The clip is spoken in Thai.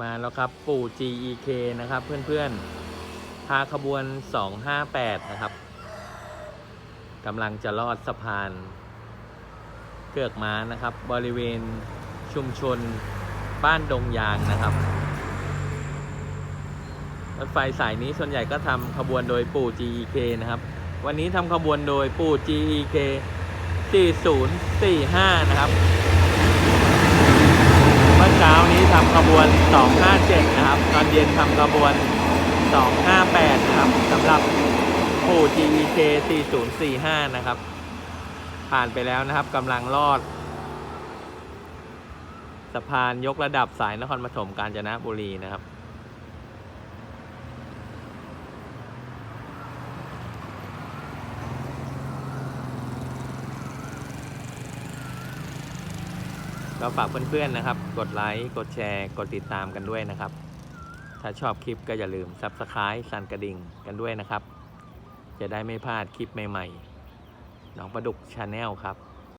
มาแล้วครับปู่ GEK นะครับเพื่อนๆพาขบวน 258 นะครับกำลังจะลอดสะพาน เกือกม้านะครับ บริเวณชุมชนบ้านดงยางนะครับ รถไฟสายนี้ส่วนใหญ่ก็ทำขบวนโดยปู่ GEK นะครับ วันนี้ทำขบวนโดยปู่ GEK 4045 นะครับ เมื่อเช้านี้ทำขบวน 257 นะครับ ตอนเย็นทำกระบวน 258 นะครับสำหรับผู้ GEK 4045 นะครับ ผ่านไปแล้วนะครับกำลังลอด สะพานยกระดับสายนครปฐมกาญจนบุรีนะครับ ก็ฝากเพื่อนๆนะครับ กดไลค์ กดแชร์ กดติดตามกันด้วยนะครับ ถ้าชอบคลิปก็อย่าลืม Subscribe สั่นกระดิ่งกันด้วยนะครับ จะได้ไม่พลาดคลิปใหม่ๆ น้องประดุกชาแนลครับ